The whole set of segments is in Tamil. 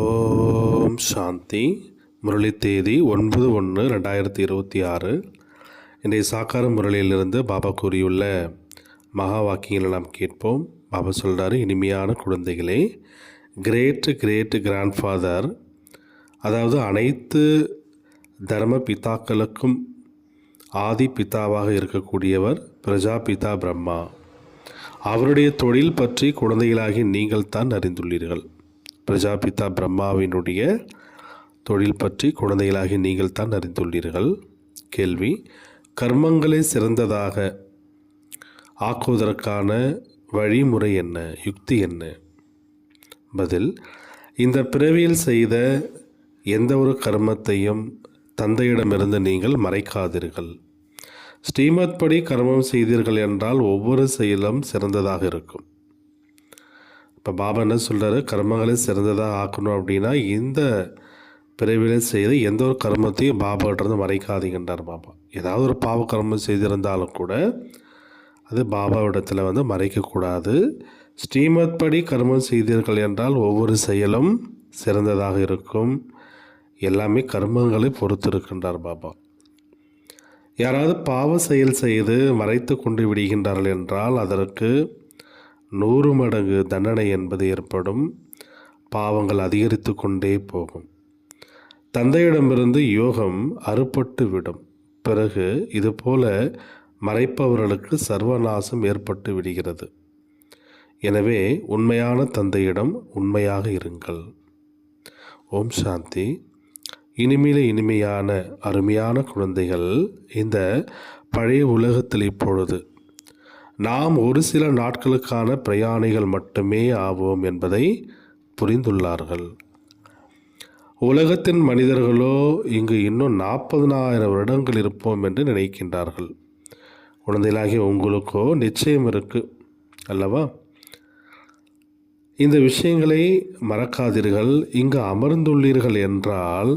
ஓம் சாந்தி. முரளி தேதி ஒன்பது ஒன்று ரெண்டாயிரத்தி இருபத்தி ஆறு. இன்றைய சாக்கார முரளியிலிருந்து பாபா கூறியுள்ள மகா வாக்கியங்களை நாம் கேட்போம். பாபா சொல்கிறாரு இனிமையான குழந்தைகளே கிரேட் கிரேட் கிராண்ட்ஃபாதர் அதாவது அனைத்து தர்ம பிதாக்களுக்கும் ஆதி பிதாவாக இருக்கக்கூடியவர் பிரஜா பிதா பிரம்மா. அவருடைய தொழில் பற்றி குழந்தைகளாகி நீங்கள் தான் அறிந்துள்ளீர்கள். பிரஜாபிதா பிரம்மாவினுடைய தொழில் பற்றி குழந்தைகளாகி நீங்கள் தான் அறிந்துள்ளீர்கள். கேள்வி. கர்மங்களை சிறந்ததாக ஆக்குவதற்கான வழிமுறை என்ன? யுக்தி என்ன? பதில். இந்த பிறவியில் செய்த எந்த ஒரு கர்மத்தையும் தந்தையிடமிருந்து நீங்கள் மறைக்காதீர்கள். ஸ்ரீமத் படி கர்மம் செய்தீர்கள் என்றால் ஒவ்வொரு செயலும் சிறந்ததாக இருக்கும். இப்போ பாபா என்ன சொல்கிறாரு கர்மங்களை சிறந்ததாக ஆக்கணும் அப்படின்னா இந்த பிறவியில் செய்த எந்த ஒரு கர்மத்தையும் பாபாட்டிருந்து மறைக்காதீங்கன்றார் பாபா. ஏதாவது ஒரு பாவ கர்மம் செய்திருந்தாலும் கூட அது பாபாவிடத்தில் வந்து மறைக்கக்கூடாது ஸ்ரீமத் படி கர்மம் செய்தீர்கள் என்றால் ஒவ்வொரு செயலும் சிறந்ததாக இருக்கும். எல்லாமே கர்மங்களை பொறுத்து இருக்கின்றார் பாபா. யாராவது பாவ செயல் செய்து மறைத்து கொண்டு விடுகின்றார்கள் என்றால் அதற்கு நூறு மடங்கு தண்டனை என்பது ஏற்படும். பாவங்கள் அதிகரித்து கொண்டே போகும். தந்தையிடமிருந்து யோகம் அறுபட்டு விடும். பிறகு இதுபோல மறைப்பவர்களுக்கு சர்வநாசம் ஏற்பட்டு விடுகிறது. எனவே உண்மையான தந்தையிடம் உண்மையாக இருங்கள். ஓம் சாந்தி. இனிமையில இனிமையான அருமையான குழந்தைகள் இந்த பழைய உலகத்தில் இப்பொழுது நாம் ஒரு சில நாட்களுக்கான பிரயாணிகள் மட்டுமே ஆவோம் என்பதை புரிந்துள்ளார்கள். உலகத்தின் மனிதர்களோ இங்கு இன்னும் நாற்பதனாயிரம் வருடங்கள் இருப்போம் என்று நினைக்கின்றார்கள். குழந்தைகளாகிய உங்களுக்கோ நிச்சயம் இருக்கு அல்லவா? இந்த விஷயங்களை மறக்காதீர்கள். இங்கு அமர்ந்துள்ளீர்கள் என்றால்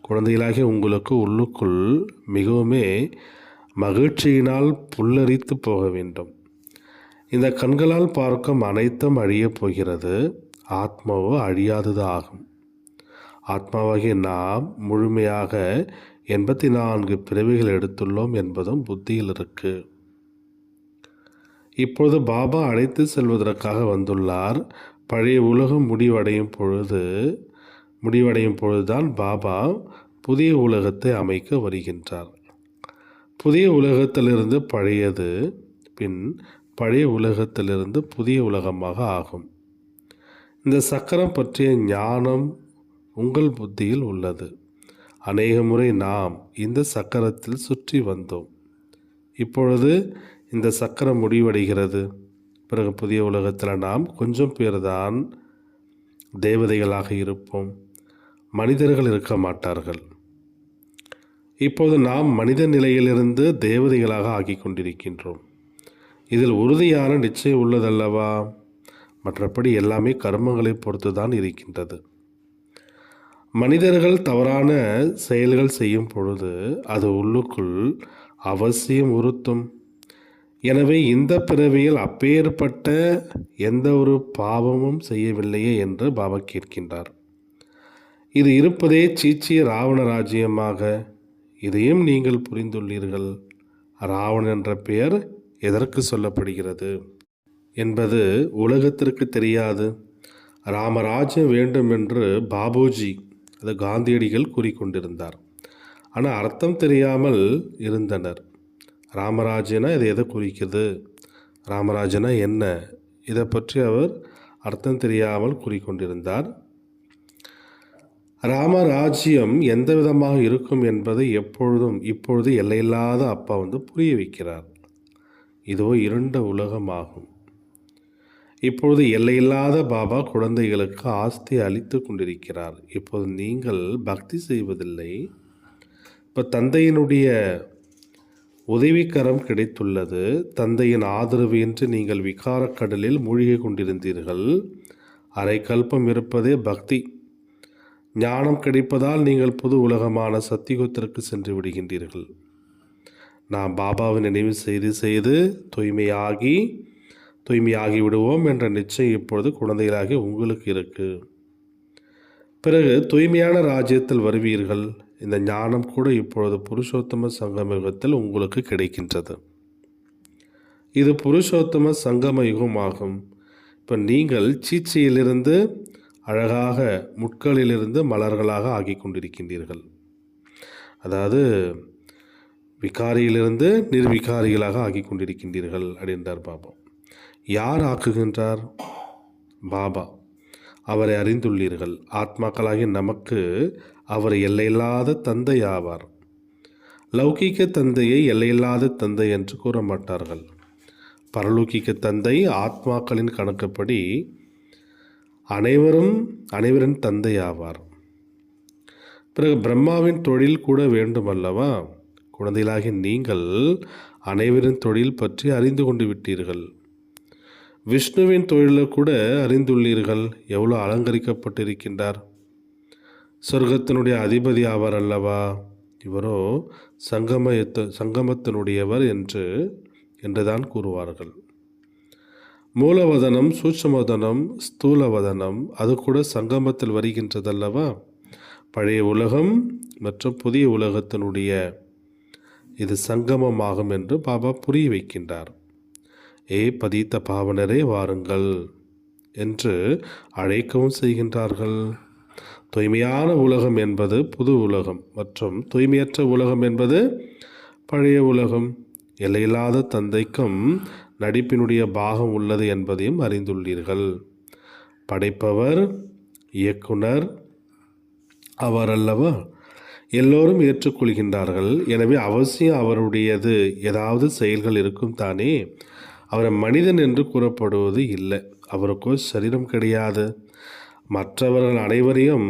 குழந்தைகளாகிய உங்களுக்கு உள்ளுக்குள் மிகவுமே மகிழ்ச்சியினால் புல்லரித்து போக வேண்டும். இந்த கண்களால் பார்க்கும் அனைத்தும் அழியப் போகிறது. ஆத்மாவோ அழியாதது ஆகும் ஆத்மாவாகிய நாம் முழுமையாக எண்பத்தி நான்கு பிறவிகள் எடுத்துள்ளோம் என்பதும் புத்தியில் இருக்கு. இப்பொழுது பாபா அழைத்து செல்வதற்காக வந்துள்ளார். பழைய உலகம் முடிவடையும் பொழுது முடிவடையும் பொழுதுதான் பாபா புதிய உலகத்தை அமைக்க வருகின்றார். புதிய உலகத்திலிருந்து பழையது பின் பழைய உலகத்திலிருந்து புதிய உலகமாக ஆகும். இந்த சக்கரம் பற்றிய ஞானம் உங்கள் புத்தியில் உள்ளது. அநேக முறை நாம் இந்த சக்கரத்தில் சுற்றி வந்தோம். இப்பொழுது இந்த சக்கரம் முடிவடைகிறது. பிறகு புதிய உலகத்தில் நாம் கொஞ்சம் பேர் தான் தேவதைகளாக இருப்போம். மனிதர்கள் இருக்க மாட்டார்கள். இப்போது நாம் மனித நிலையிலிருந்து தேவதைகளாக ஆக்கி கொண்டிருக்கின்றோம். இதில் உறுதியான நிச்சயம் உள்ளதல்லவா? மற்றபடி எல்லாமே கர்மங்களை பொறுத்து தான் இருக்கின்றது. மனிதர்கள் தவறான செயல்கள் செய்யும் பொழுது அது உள்ளுக்குள் அவசியம் உறுத்தும். எனவே இந்த பிறவியில் அப்பேற்பட்ட எந்த ஒரு பாவமும் செய்யவில்லையே என்று பாபா கேட்கின்றார். இது இருப்பதே சீச்சிய ராவண ராஜ்யமாக. இதையும் நீங்கள் புரிந்துள்ளீர்கள். ராவணன் என்ற பெயர் எதற்கு சொல்லப்படுகிறது? என்பது உலகத்திற்கு தெரியாது. ராமராஜ்யம் வேண்டும் என்று பாபுஜி அது காந்தியடிகள் கூறிக்கொண்டிருந்தார். ஆனால் அர்த்தம் தெரியாமல் இருந்தனர். ராமராஜ்யனா இது எதை குறிக்கிறது ராமராஜனா என்ன? இதை பற்றி அவர் அர்த்தம் தெரியாமல் கூறிக்கொண்டிருந்தார். ராமராஜ்யம் எந்த விதமாக இருக்கும் என்பதை எப்பொழுதும் இப்பொழுது எல்லையில்லாத அப்பா வந்து புரிய வைக்கிறார். இதோ இருண்ட உலகமாகும். இப்பொழுது எல்லையில்லாத பாபா குழந்தைகளுக்கு ஆஸ்தி அளித்து கொண்டிருக்கிறார். இப்போது நீங்கள் பக்தி செய்வதில்லை. இப்போ தந்தையினுடைய உதவிக்கரம் கிடைத்துள்ளது. தந்தையின் ஆதரவு என்று நீங்கள் விகாரக்கடலில் மூழ்கி கொண்டிருந்தீர்கள். அரை கல்பம் இருப்பதே பக்தி. ஞானம் கிடைப்பதால் நீங்கள் புது உலகமான சத்தியுகத்திற்கு சென்று விடுகின்றீர்கள். நாம் பாபாவை நினைவு செய்து செய்து தூய்மையாகி தூய்மையாகி விடுவோம் என்ற நிச்சயம் இப்பொழுது குழந்தைகளாகி உங்களுக்கு இருக்குது பிறகு தூய்மையான ராஜ்யத்தில் வருவீர்கள். இந்த ஞானம் கூட இப்பொழுது புருஷோத்தம சங்கமயுகத்தில் உங்களுக்கு கிடைக்கின்றது. இது புருஷோத்தம சங்கம யுகமாகும் இப்போ நீங்கள் சீச்சையிலிருந்து அழகாக முட்களிலிருந்து மலர்களாக ஆகி கொண்டிருக்கின்றீர்கள். அதாவது விகாரியிலிருந்து நிர்விகாரிகளாக ஆக்கி கொண்டிருக்கின்றீர்கள் அப்படின்றார் பாபா. யார் ஆக்குகின்றார்? பாபா. அவரை அறிந்துள்ளீர்கள். ஆத்மாக்களாகிய நமக்கு அவர் எல்லையில்லாத தந்தை ஆவார் லௌகீக தந்தையை எல்லையில்லாத தந்தை என்று கூற மாட்டார்கள் பரலோகிக்க தந்தை ஆத்மாக்களின் கணக்குப்படி அனைவரும் அனைவரின் தந்தை ஆவார் பிறகு பிரம்மாவின் தொழில் கூட வேண்டும் அல்லவா? குழந்தைகளாக நீங்கள் அனைவரின் தொழில் பற்றி அறிந்து கொண்டு விட்டீர்கள். விஷ்ணுவின் தொழிலை கூட அறிந்துள்ளீர்கள். எவ்வளோ அலங்கரிக்கப்பட்டிருக்கின்றார். சொர்க்கத்தினுடைய அதிபதி ஆவார் அல்லவா? இவரோ சங்கமயத்த சங்கமத்தினுடையவர் என்று என்றுதான் கூறுவார்கள். மூலவதனம் சூட்சமதனம் ஸ்தூலவதனம் அது கூட சங்கமத்தில் வருகின்றதல்லவா? பழைய உலகம் மற்றும் புதிய உலகத்தினுடைய இது சங்கமமாகும் என்று பாபா புரிய வைக்கின்றார். ஏ பதித்த பாவனரே வாருங்கள் என்று அழைக்கவும் செய்கின்றார்கள். தூய்மையான உலகம் என்பது புது உலகம் மற்றும் தூய்மையற்ற உலகம் என்பது பழைய உலகம். எல்லையில்லாத தந்தைக்கும் நடிப்பினுடைய பாகம் உள்ளது என்பதையும் அறிந்துள்ளீர்கள். படைப்பவர் இயக்குனர் அவர் அல்லவா எல்லோரும் ஏற்றுக்கொள்கின்றார்கள். எனவே அவசியம் அவருடையது ஏதாவது செயல்கள் இருக்கும் தானே? அவரை மனிதன் என்று கூறப்படுவது இல்லை. அவருக்கோ சரீரம் கிடையாது. மற்றவர்கள் அனைவரையும்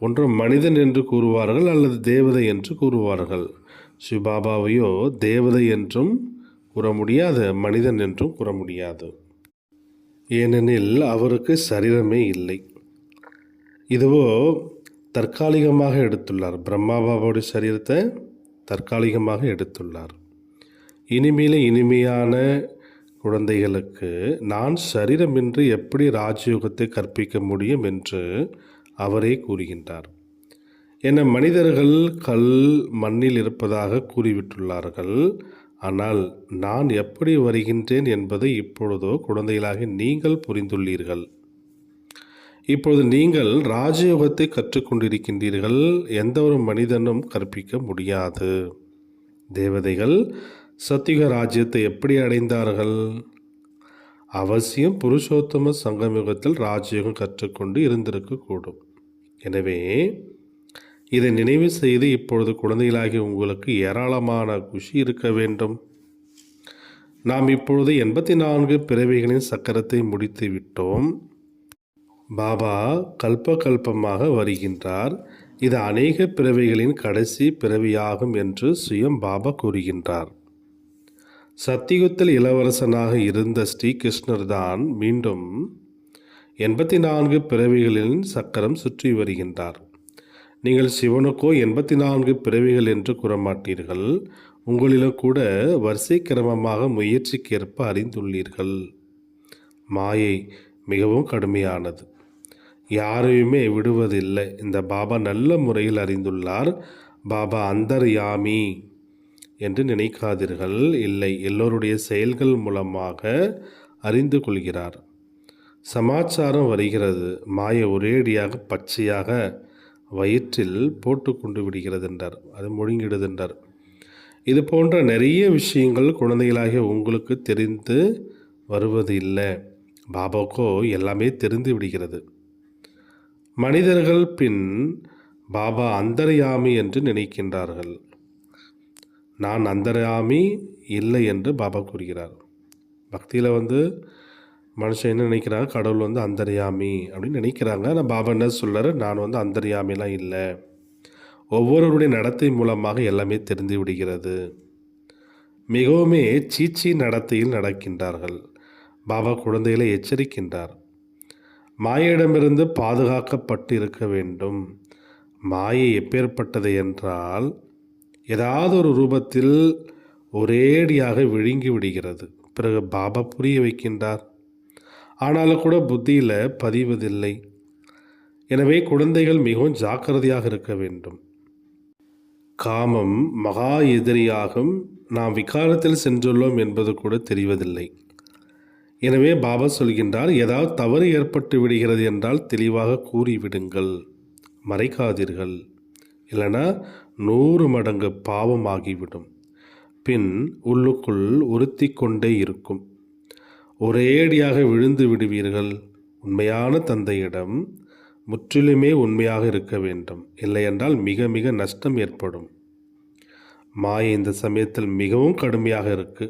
ஒன்று மனிதன் என்று கூறுவார்கள் அல்லது தேவதை என்று கூறுவார்கள். சிவபாபாவையோ தேவதை என்றும் கூற முடியாது மனிதன் என்றும் கூற முடியாது. ஏனெனில் அவருக்கு சரீரமே இல்லை. இதுவோ தற்காலிகமாக எடுத்துள்ளார். பிரம்மா பாபாவுடைய சரீரத்தை தற்காலிகமாக எடுத்துள்ளார். இனிமேல இனிமையான குழந்தைகளுக்கு நான் சரீரமின்றி எப்படி ராஜயோகத்தை கற்பிக்க முடியும் என்று அவரே கூறுகின்றார். என மனிதர்கள் கல் மண்ணில் இருப்பதாக கூறிவிட்டுள்ளார்கள். ஆனால் நான் எப்படி வருகின்றேன் என்பதை இப்பொழுதோ குழந்தைகளாக நீங்கள் புரிந்துள்ளீர்கள். இப்பொழுது நீங்கள் ராஜயோகத்தை கற்றுக்கொண்டிருக்கின்றீர்கள். எந்த ஒரு மனிதனும் கற்பிக்க முடியாது. தேவதைகள் சத்தியுக ராஜ்யத்தை எப்படி அடைந்தார்கள்? அவசியம் புருஷோத்தம சங்கமயுகத்தில் ராஜயோகம் கற்றுக்கொண்டு இருந்திருக்கக்கூடும். எனவே இதை நினைவு செய்து இப்பொழுது குழந்தைகளாகி உங்களுக்கு ஏராளமான குஷி இருக்க வேண்டும். நாம் இப்பொழுது எண்பத்தி நான்கு பிறவிகளின் சக்கரத்தை முடித்து விட்டோம் பாபா கல்ப கல்பமாக வருகின்றார். இது அநேக பிறவிகளின் கடைசி பிறவியாகும் என்று சுயம் பாபா கூறுகின்றார். சத்தியுகத்தில் இளவரசனாக இருந்த ஸ்ரீகிருஷ்ணர் தான் மீண்டும் எண்பத்தி நான்கு பிறவிகளின் சக்கரம் சுற்றி வருகின்றார். நீங்கள் சிவனுக்கோ எண்பத்தி நான்கு பிறவிகள் என்று கூறமாட்டீர்கள். உங்களிலும் கூட வரிசை கிரமமாக முயற்சிக்கேற்ப அறிந்துள்ளீர்கள். மாயை மிகவும் கடுமையானது. யாரையுமே விடுவதில்லை. இந்த பாபா நல்ல முறையில் அறிந்துள்ளார். பாபா அந்தர்யாமி என்று நினைக்காதீர்கள். இல்லை எல்லோருடைய செயல்கள் மூலமாக அறிந்து கொள்கிறார். சமாச்சாரம் வருகிறது. மாய ஒரேடியாக பச்சையாக வயிற்றில் போட்டு கொண்டு விடுகிறது என்றார் அது முழுங்கிடுது என்றார் இது போன்ற நிறைய விஷயங்கள் குழந்தைகளாகிய உங்களுக்கு தெரிந்து வருவது இல்லை பாபாக்கோ எல்லாமே தெரிந்து விடுகிறது. மனிதர்கள் பின் பாபா அந்தர்யாமி என்று நினைக்கின்றார்கள். நான் அந்தர்யாமி இல்லை என்று பாபா கூறுகிறார். பக்தியில் வந்து மனுஷன் என்ன நினைக்கிறாங்க கடவுள் வந்து அந்தர்யாமி அப்படின்னு நினைக்கிறாங்க. ஆனால் பாபா என்ன சொல்கிறாரு நான் வந்து அந்தர்யாமிலாம் இல்லை. ஒவ்வொருவருடைய நடத்தை மூலமாக எல்லாமே தெரிந்து விடுகிறது. மிகவுமே சீச்சி நடத்தையில் நடக்கின்றார்கள். பாபா குழந்தைகளை எச்சரிக்கின்றார். மாயையிடமிருந்து பாதுகாக்கப்பட்டு இருக்க வேண்டும். மாயை எப்பேற்பட்டது என்றால் ஏதாவது ஒரு ரூபத்தில் ஒரேடியாக விழுங்கி விடுகிறது. பிறகு பாபா புரிய வைக்கின்றார். ஆனாலும் கூட புத்தியில் பதிவதில்லை. எனவே குழந்தைகள் மிகவும் ஜாக்கிரதையாக இருக்க வேண்டும். காமம் மகா எதிரியாகும். நாம் விகாரத்தில் சென்றுள்ளோம் என்பது கூட தெரிவதில்லை. எனவே பாபா சொல்கின்றார் ஏதாவது தவறு ஏற்பட்டு விடுகிறது என்றால் தெளிவாக கூறிவிடுங்கள் மறைக்காதீர்கள். இல்லைனா நூறு மடங்கு பாவம் ஆகிவிடும் பின் உள்ளுக்குள் உறுத்தி கொண்டே இருக்கும் ஒரேடியாக விழுந்து விடுவீர்கள். உண்மையான தந்தையிடம் முற்றிலுமே உண்மையாக இருக்க வேண்டும். இல்லையென்றால் மிக மிக நஷ்டம் ஏற்படும். மாயை இந்த சமயத்தில் மிகவும் கடுமையாக இருக்கு.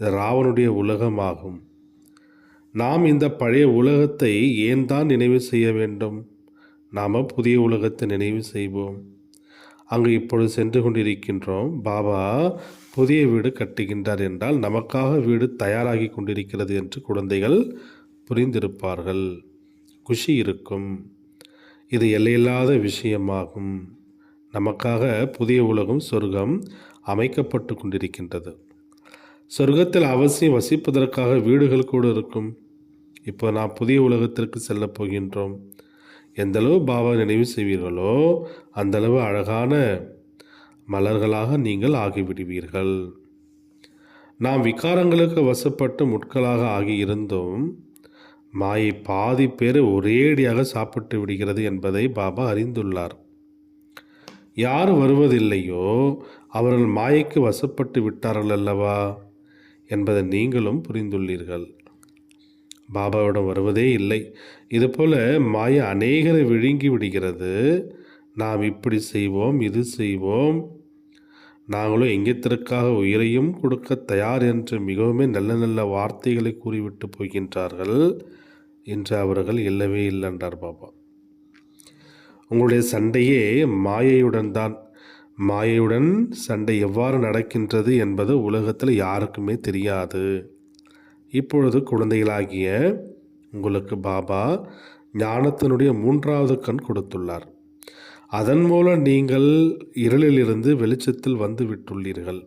இது ராவனுடைய உலகமாகும். நாம் இந்த பழைய உலகத்தை ஏன் தான் நினைவு செய்ய வேண்டும்? நாம் புதிய உலகத்தை நினைவு செய்வோம். அங்கு இப்பொழுது சென்று கொண்டிருக்கின்றோம். பாபா புதிய வீடு கட்டுகின்றார் என்றால் நமக்காக வீடு தயாராகி கொண்டிருக்கிறது என்று குழந்தைகள் புரிந்திருப்பார்கள். குஷி இருக்கும். இது எல்லையில்லாத விஷயமாகும். நமக்காக புதிய உலகம் சொர்க்கம் அமைக்கப்பட்டு கொண்டிருக்கின்றது. சொர்க்கத்தில் அவசியம் வசிப்பதற்காக வீடுகள் கூட இருக்கும். இப்போ நான் புதிய உலகத்திற்கு செல்லப் போகின்றோம். எந்தளவு பாபா நினைவு செய்வீர்களோ அந்தளவு அழகான மலர்களாக நீங்கள் ஆகிவிடுவீர்கள். நாம் விகாரங்களுக்கு வசப்பட்டு முட்களாக ஆகியிருந்தும் மாயை பாதி பேர் ஒரேடியாக சாப்பிட்டு விடுகிறது என்பதை பாபா அறிந்துள்ளார். யார் வருவதில்லையோ அவர்கள் மாயைக்கு வசப்பட்டு விட்டார்கள் அல்லவா? என்பதை நீங்களும் புரிந்துள்ளீர்கள். பாபாவிடம் வருவதே இல்லை. இதுபோல மாய அநேகரை விழுங்கி விடுகிறது. நாம் இப்படி செய்வோம் இது செய்வோம். நாங்களும் எங்கத்திற்காக உயிரையும் கொடுக்க தயார் என்று மிகவும் நல்ல நல்ல வார்த்தைகளை கூறிவிட்டு போகின்றார்கள். என்று அவர்கள் இல்லவே இல்லை என்றார் பாபா. உங்களுடைய சண்டையே மாயையுடன் தான். மாயையுடன் சண்டை எவ்வாறு நடக்கின்றது என்பது உலகத்தில் யாருக்குமே தெரியாது. இப்பொழுது குழந்தைகளாகிய உங்களுக்கு பாபா ஞானத்தினுடைய மூன்றாவது கண் கொடுத்துள்ளார். அதன் மூலம் நீங்கள் இருளிலிருந்து வெளிச்சத்தில் வந்து விட்டுள்ளீர்கள்.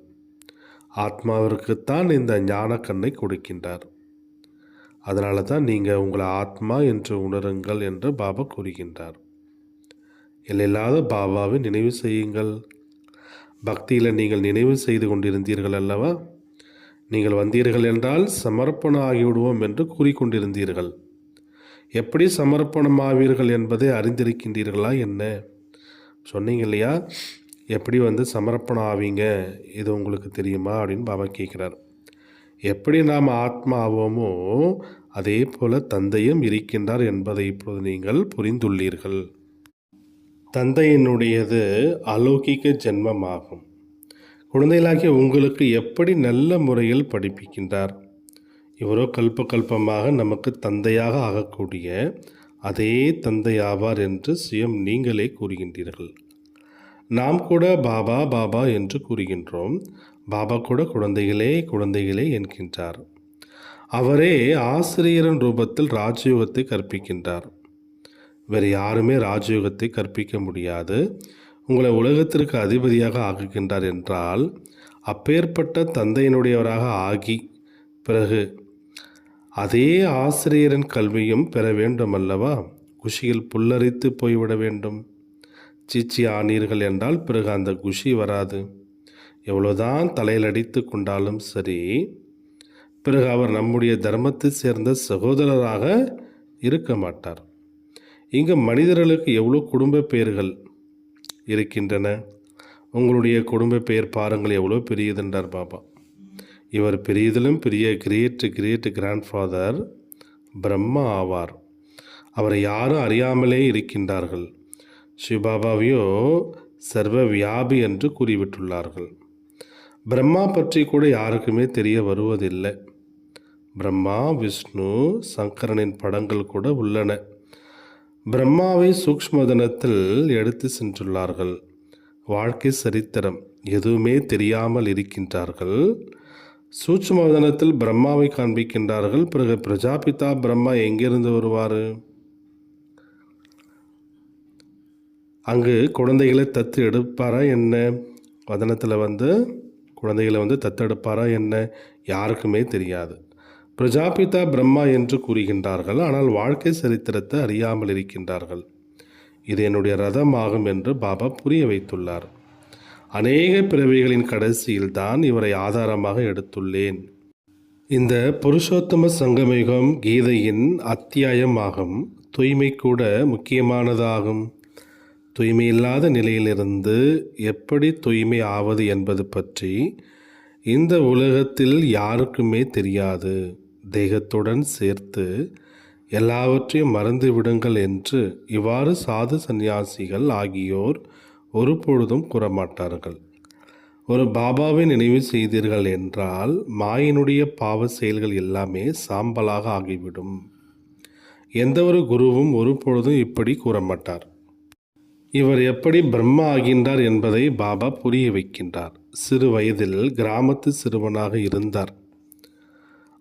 ஆத்மாவிற்குத்தான் இந்த ஞான கண்ணை கொடுக்கின்றார். அதனால தான் நீங்கள் உங்களை ஆத்மா என்று உணருங்கள் என்று பாபா கூறுகின்றார். எல்லையில்லாத பாபாவை நினைவு செய்யுங்கள். பக்தியில் நீங்கள் நினைவு செய்து கொண்டிருந்தீர்கள் அல்லவா? நீங்கள் வந்தீர்கள் என்றால் சமர்ப்பணம் ஆகிவிடுவோம் என்று கூறிக்கொண்டிருந்தீர்கள். எப்படி சமர்ப்பணம் ஆவீர்கள் என்பதை அறிந்திருக்கின்றீர்களா என்ன? சொன்னீங்க இல்லையா? எப்படி வந்து சமர்ப்பணம் ஆவீங்க இது உங்களுக்கு தெரியுமா அப்படின்னு பாபா கேட்குறார். எப்படி நாம் ஆத்மா ஆவோமோ அதே போல தந்தையும் இருக்கின்றார் என்பதை இப்பொழுது நீங்கள் புரிந்துள்ளீர்கள். தந்தையினுடையது அலௌகிக ஜென்மமாகும். குழந்தைகளாகிய உங்களுக்கு எப்படி நல்ல முறையில் படிப்பிக்கின்றார்? இவரோ கல்ப கல்பமாக நமக்கு தந்தையாக ஆகக்கூடிய அதே தந்தை ஆவார் என்று சுயம் நீங்களே கூறுகின்றீர்கள். நாம் கூட பாபா பாபா என்று கூறுகின்றோம். பாபா கூட குழந்தைகளே குழந்தைகளே என்கின்றார். அவரே ஆசிரியரின் ரூபத்தில் ராஜயோகத்தை கற்பிக்கின்றார். வேறு யாருமே ராஜயோகத்தை கற்பிக்க முடியாது. உங்களை உலகத்திற்கு அதிபதியாக ஆக்குகின்றார் என்றால் அப்பேற்பட்ட தந்தையினுடையவராக ஆகி பிறகு அதே ஆசிரியரின் கல்வியும் பெற வேண்டும் அல்லவா குஷியில் புல்லரித்து போய்விட வேண்டும். சீச்சி ஆனீர்கள் என்றால் பிறகு அந்த குஷி வராது. எவ்வளோதான் தலையில் அடித்து கொண்டாலும் சரி பிறகு அவர் நம்முடைய தர்மத்தை சேர்ந்த சகோதரராக இருக்க மாட்டார். இங்கு மனிதர்களுக்கு எவ்வளோ குடும்ப பெயர்கள் இருக்கின்றன? உங்களுடைய குடும்ப பெயர் பாருங்கள் எவ்வளோ பெரியதுன்றார் பாபா. இவர் பெரியதிலும் பெரிய கிரேட் கிரேட் கிராண்ட்ஃபாதர் பிரம்மா ஆவார். அவரை யாரும் அறியாமலே இருக்கின்றார்கள். சிவபாபாவையோ சர்வ வியாபி என்று கூறிவிட்டுள்ளார்கள். பிரம்மா பற்றி கூட யாருக்குமே தெரிய வருவதில்லை. பிரம்மா விஷ்ணு சங்கரனின் படங்கள் கூட உள்ளன. பிரம்மாவை சூக்மதனத்தில் எடுத்து சென்றுள்ளார்கள். வாழ்க்கை சரித்திரம் எதுவுமே தெரியாமல் இருக்கின்றார்கள். சூட்சுமதனத்தில் பிரம்மாவை காண்பிக்கின்றார்கள். பிறகு பிரஜாபிதா பிரம்மா எங்கிருந்து வருவார்? அங்கு குழந்தைகளை தத்து எடுப்பாரா என்ன? வதனத்தில் வந்து குழந்தைகளை வந்து தத்தெடுப்பாரா என்ன? யாருக்குமே தெரியாது. பிரஜாபிதா பிரம்மா என்று கூறுகின்றார்கள் ஆனால் வாழ்க்கை சரித்திரத்தை அறியாமல் இருக்கின்றார்கள். இது என்னுடைய ரதமாகும் என்று பாபா புரிய வைத்துள்ளார். அநேக பிறவிகளின் கடைசியில் தான் இவரை ஆதாரமாக எடுத்துள்ளேன். இந்த புருஷோத்தம சங்கமிகம் கீதையின் அத்தியாயமாகும். தூய்மை கூட முக்கியமானதாகும். தூய்மை இல்லாத நிலையிலிருந்து எப்படி தூய்மை ஆவது என்பது பற்றி இந்த உலகத்தில் யாருக்குமே தெரியாது. தேகத்துடன் சேர்த்து எல்லாவற்றையும் மறந்து விடுங்கள் என்று இவ்வாறு சாது சந்நியாசிகள் ஆகியோர் ஒரு பொழுதும் கூறமாட்டார்கள். ஒரு பாபாவை நினைவு செய்தீர்கள் என்றால் மாயினுடைய பாவ செயல்கள் எல்லாமே சாம்பலாக ஆகிவிடும். எந்த ஒரு குருவும் ஒரு பொழுதும் இப்படி கூறமாட்டார். இவர் எப்படி பிரம்மா ஆகின்றார் என்பதை பாபா புரிய வைக்கின்றார். சிறு வயதில் கிராமத்து சிறுவனாக இருந்தார்.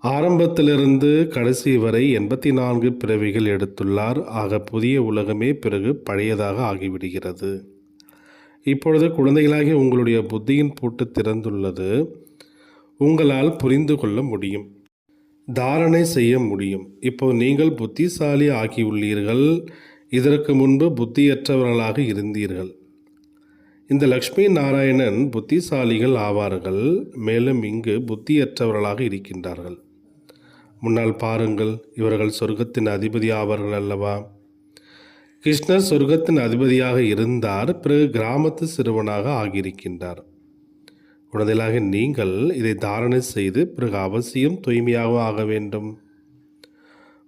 ஆரம்பத்திலிருந்து கடைசி வரை எண்பத்தி நான்கு பிறவிகள் எடுத்துள்ளார். ஆக புதிய உலகமே பிறகு பழையதாக ஆகிவிடுகிறது. இப்பொழுது குழந்தைகளாகிய உங்களுடைய புத்தியின் பூட்டு திறந்துள்ளது. உங்களால் புரிந்து கொள்ள முடியும். தாரணை செய்ய முடியும். இப்போ நீங்கள் புத்திசாலி ஆகியுள்ளீர்கள். இதற்கு முன்பு புத்தியற்றவர்களாக இருந்தீர்கள். இந்த லக்ஷ்மி நாராயணன் புத்திசாலிகள் ஆவார்கள். மேலும் இங்கு புத்தியற்றவர்களாக இருக்கின்றார்கள். முன்னால் பாருங்கள் இவர்கள் சொர்க்கத்தின் அதிபதி ஆவார்கள் அல்லவா? கிருஷ்ணர் சொர்க்கத்தின் அதிபதியாக இருந்தார் பிறகு கிராமத்து சிறுவனாக ஆகியிருக்கின்றார். உடனடியாக நீங்கள் இதை தாரணை செய்து பிறகு அவசியம் தூய்மையாகவும் ஆக வேண்டும்.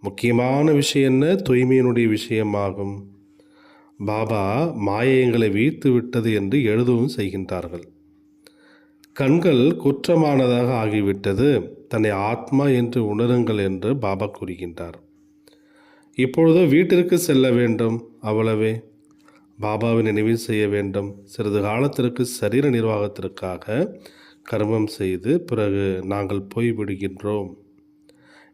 முக்கியமான விஷயம் என்ன? தூய்மையினுடைய விஷயமாகும். பாபா மாயங்களை வீழ்த்து விட்டது என்று எழுதவும் செய்கின்றார்கள். கண்கள் குற்றமானதாக ஆகிவிட்டது. தன்னை ஆத்மா என்று உணருங்கள் என்று பாபா கூறுகின்றார். இப்பொழுது வீட்டிற்கு செல்ல வேண்டும். அவ்வளவே. பாபாவை நினைவு செய்ய வேண்டும். சிறிது காலத்திற்கு சரீர நிர்வாகத்திற்காக கர்மம் செய்து பிறகு நாங்கள் போய்விடுகின்றோம்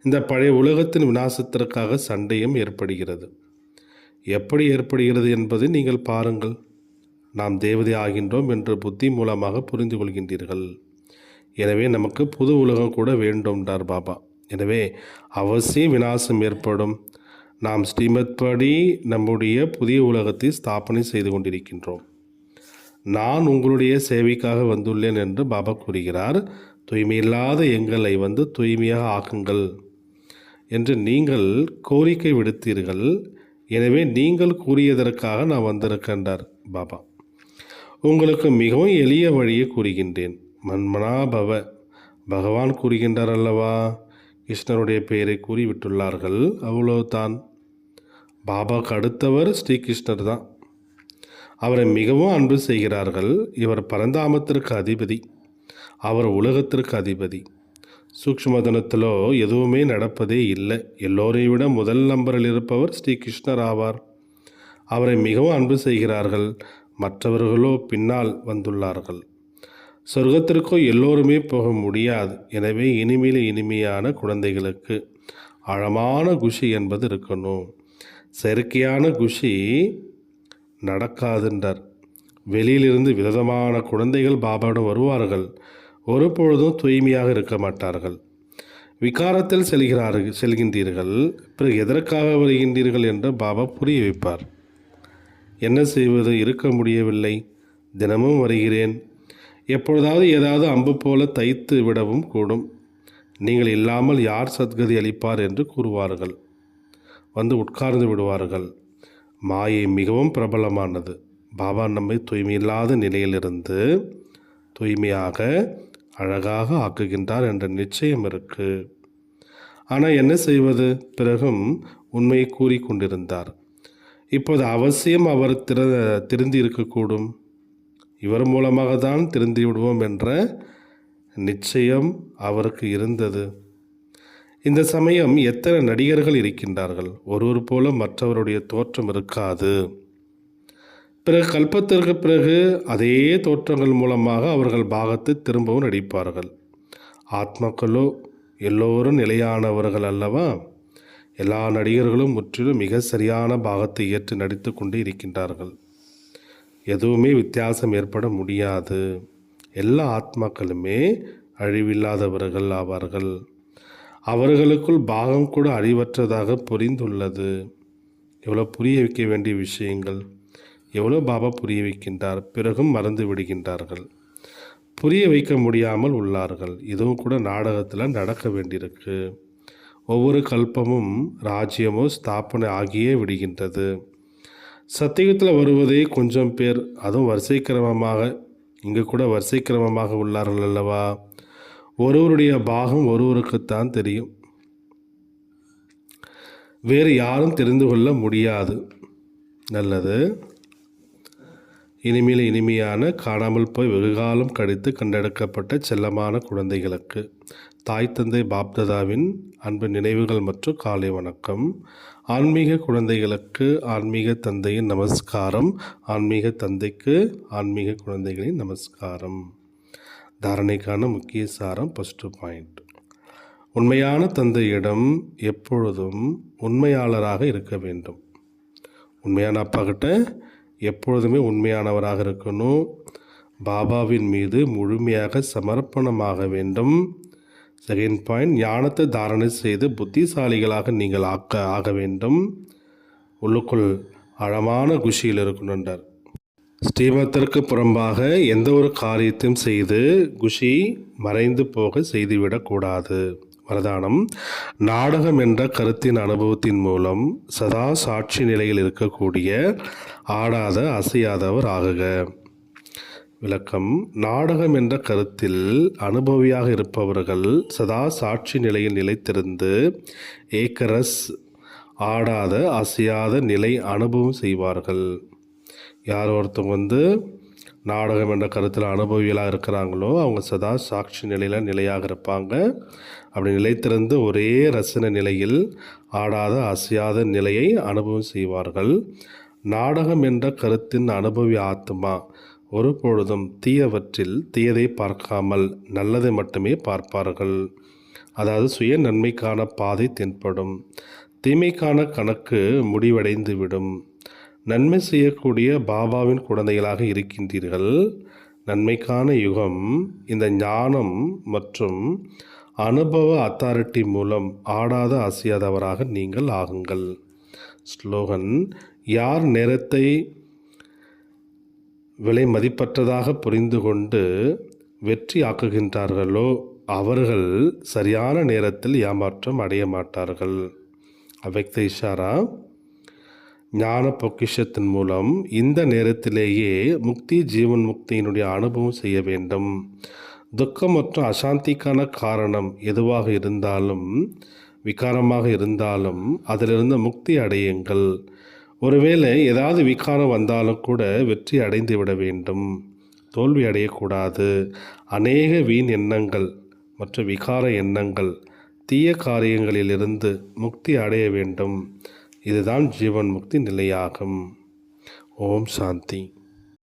இந்த பழைய உலகத்தின் விநாசத்திற்காக சண்டையும் ஏற்படுகிறது. எப்படி ஏற்படுகிறது என்பதை நீங்கள் பாருங்கள். நாம் தேவதை ஆகின்றோம் என்று புத்தி மூலமாக புரிந்து கொள்கின்றீர்கள். எனவே நமக்கு புது உலகம் கூட வேண்டும்ன்றார் பாபா. எனவே அவசியம் விநாசம் ஏற்படும். நாம் ஸ்ரீமத் படி நம்முடைய புதிய உலகத்தை ஸ்தாபனை செய்து கொண்டிருக்கின்றோம். நான் உங்களுடைய சேவைக்காக வந்துள்ளேன் என்று பாபா கூறுகிறார். தூய்மையில்லாத எங்களை வந்து தூய்மையாக ஆக்குங்கள் என்று நீங்கள் கோரிக்கை விடுத்தீர்கள். எனவே நீங்கள் கூறியதற்காக நான் வந்திருக்கின்றார் பாபா. உங்களுக்கு மிகவும் எளிய வழியை கூறுகின்றேன். மன்மனாபவ பகவான் கூறுகின்றார் அல்லவா கிருஷ்ணருடைய பெயரை கூறிவிட்டுள்ளார்கள். அவ்வளவுதான். பாபாவுக்கு அடுத்தவர் ஸ்ரீகிருஷ்ணர் தான். அவரை மிகவும் அன்பு செய்கிறார்கள். இவர் பரந்தாமத்திற்கு அதிபதி. அவர் உலகத்திற்கு அதிபதி. சூக்ஷ்மதனத்திலோ எதுவுமே நடப்பதே இல்லை. எல்லோரை விட முதல் நம்பரில் இருப்பவர் ஸ்ரீ கிருஷ்ணர் ஆவார். அவரை மிகவும் அன்பு செய்கிறார்கள். மற்றவர்களோ பின்னால் வந்துள்ளார்கள். சொர்க்கத்திற்கோ எல்லோருமே போக முடியாது. எனவே இனிமையில் இனிமையான குழந்தைகளுக்கு ஆழமான குஷி என்பது இருக்கணும். செயற்கையான குஷி நடக்காதுன்றார். வெளியிலிருந்து விதமான குழந்தைகள் பாபாவிடம் வருவார்கள். ஒருபொழுதும் தூய்மையாக இருக்க மாட்டார்கள். விகாரத்தில் செல்கிறார்கள் செல்கின்றீர்கள். பிறகு எதற்காக வருகின்றீர்கள் என்று பாபா புரிய வைப்பார். என்ன செய்வது? இருக்க முடியவில்லை. தினமும் வருகிறேன். எப்பொழுதாவது ஏதாவது அம்பு போல தைத்து விடவும் கூடும். நீங்கள் இல்லாமல் யார் சத்கதி அளிப்பார் என்று கூறுவார்கள். வந்து உட்கார்ந்து விடுவார்கள். மாயை மிகவும் பிரபலமானது. பாபா நம்மை தூய்மையில்லாத நிலையிலிருந்து தூய்மையாக அழகாக ஆக்குகின்றார் என்ற நிச்சயம் இருக்கு. ஆனால் என்ன செய்வது? பிறகும் உண்மையை கூறி கொண்டிருந்தார். இப்போது அவசியம் அவர் திற திருந்தி இருக்கக்கூடும் இவர் மூலமாக தான் திருந்தி விடுவோம் என்ற நிச்சயம் அவருக்கு இருந்தது. இந்த சமயம் எத்தனை நடிகர்கள் இருக்கின்றார்கள்? ஒருவர் போல மற்றவருடைய தோற்றம் இருக்காது. பிறகு கல்பத்திற்கு பிறகு அதே தோற்றங்கள் மூலமாக அவர்கள் பாகத்தை திரும்பவும் நடிப்பார்கள். ஆத்மாக்களோ எல்லோரும் நிலையானவர்கள் அல்லவா? எல்லா நடிகர்களும் முற்றிலும் மிக சரியான பாகத்தை ஏற்று நடித்து கொண்டு இருக்கின்றார்கள். எதுவுமே வித்தியாசம் ஏற்பட முடியாது. எல்லா ஆத்மாக்களுமே அழிவில்லாதவர்கள் ஆவார்கள். அவர்களுக்குள் பாகம் கூட அழிவற்றதாக புரிந்துள்ளது. எவ்வளோ புரிய வைக்க வேண்டிய விஷயங்கள் எவ்வளோ பாபா புரிய வைக்கின்றார் பிறகும் மறந்து விடுகின்றார்கள். புரிய வைக்க முடியாமல் உள்ளார்கள். இதுவும் கூட நாடகத்தில் நடக்க வேண்டியிருக்கு. ஒவ்வொரு கல்பமும் ராஜ்யமோ ஸ்தாபனை ஆகியே விடுகின்றது. சத்தியத்தில் வருவதே கொஞ்சம் பேர் அதுவும் வரிசை கிரமமாக இங்கே கூட வரிசை கிரமமாக உள்ளார்கள் அல்லவா? ஒருவருடைய பாகம் ஒருவருக்குத்தான் தெரியும். வேறு யாரும் தெரிந்து கொள்ள முடியாது. நல்லது. இனிமேல் இனிமையான காணாமல் போய் வெகுகாலம் கழித்து கண்டெடுக்கப்பட்ட செல்லமான குழந்தைகளுக்கு தாய் தந்தை பாப்ததாவின் அன்பு நினைவுகள் மற்றும் காலை வணக்கம். ஆன்மீக குழந்தைகளுக்கு ஆன்மீக தந்தையின் நமஸ்காரம். ஆன்மீக தந்தைக்கு ஆன்மீக குழந்தைகளின் நமஸ்காரம். தாரணைக்கான முக்கிய சாரம் ஃபஸ்ட்டு பாயிண்ட் உண்மையான தந்தையிடம் எப்பொழுதும் உண்மையாளராக இருக்க வேண்டும். உண்மையான அப்பாக்கிட்ட எப்பொழுதுமே உண்மையானவராக இருக்கணும். பாபாவின் மீது முழுமையாக சமர்ப்பணமாக வேண்டும். செகண்ட் பாயிண்ட் ஞானத்தை தாரணை செய்து புத்திசாலிகளாக நீங்கள் ஆக்க ஆக வேண்டும். உள்ளுக்குள் ஆழமான குஷியில் இருக்கணுன்றார் ஸ்ரீமத்திற்கு புறம்பாக எந்த ஒரு காரியத்தையும் செய்து குஷி மறைந்து போக செய்துவிடக்கூடாது வரதானம் நாடகம் என்ற கருத்தின் அனுபவத்தின் மூலம் சதா சாட்சி நிலையில் இருக்கக்கூடிய ஆடாத அசையாதவர் ஆகுக. விளக்கம். நாடகம் என்ற கருத்தில் அனுபவியாக இருப்பவர்கள் சதா சாட்சி நிலையில் நிலைத்திருந்து ஏக்கரஸ் ஆடாத அசையாத நிலை அனுபவம் செய்வார்கள். யார் ஒருத்தவங்க வந்து நாடகம் என்ற கருத்தில் அனுபவியலாக இருக்கிறாங்களோ அவங்க சதா சாட்சி நிலையில் நிலையாக இருப்பாங்க. அப்படி நிலைத்திருந்து ஒரே ரசன நிலையில் ஆடாத அசையாத நிலையை அனுபவம் செய்வார்கள். நாடகம் என்ற கருத்தின் அனுபவி ஆத்மா ஒரு பொழுதும் தீயவற்றில் தீயதை பார்க்காமல் நல்லதை மட்டுமே பார்ப்பார்கள். அதாவது சுய நன்மைக்கான பாதை தென்படும். தீமைக்கான கணக்கு முடிவடைந்துவிடும் நன்மை செய்யக்கூடிய பாபாவின் குழந்தைகளாக இருக்கின்றீர்கள். நன்மைக்கான யுகம் இந்த ஞானம் மற்றும் அனுபவ அத்தாரிட்டி மூலம் ஆடாத அசையாதவராக நீங்கள் ஆகுங்கள். ஸ்லோகன் யார் நேரத்தை விலை மதிப்பற்றதாக புரிந்து கொண்டு வெற்றி ஆக்குகின்றார்களோ அவர்கள் சரியான நேரத்தில் ஏமாற்றம் அடைய மாட்டார்கள். அவ்வக்த இஷாரா ஞான பொக்கிஷத்தின் மூலம் இந்த நேரத்திலேயே முக்தி ஜீவன் முக்தியினுடைய அனுபவம் செய்ய வேண்டும். துக்கம் மற்றும் அசாந்திக்கான காரணம் எதுவாக இருந்தாலும் விகாரமாக இருந்தாலும் அதிலிருந்து முக்தி அடையுங்கள். ஒருவேளை ஏதாவது விகாரம் வந்தாலும் கூட வெற்றி அடைந்து விட வேண்டும். தோல்வி அடையக்கூடாது. அநேக வீண் எண்ணங்கள் மற்றும் விகார எண்ணங்கள் தீய காரியங்களிலிருந்து முக்தி அடைய வேண்டும். இதுதான் ஜீவன் முக்தி நிலையாகும். ஓம் சாந்தி.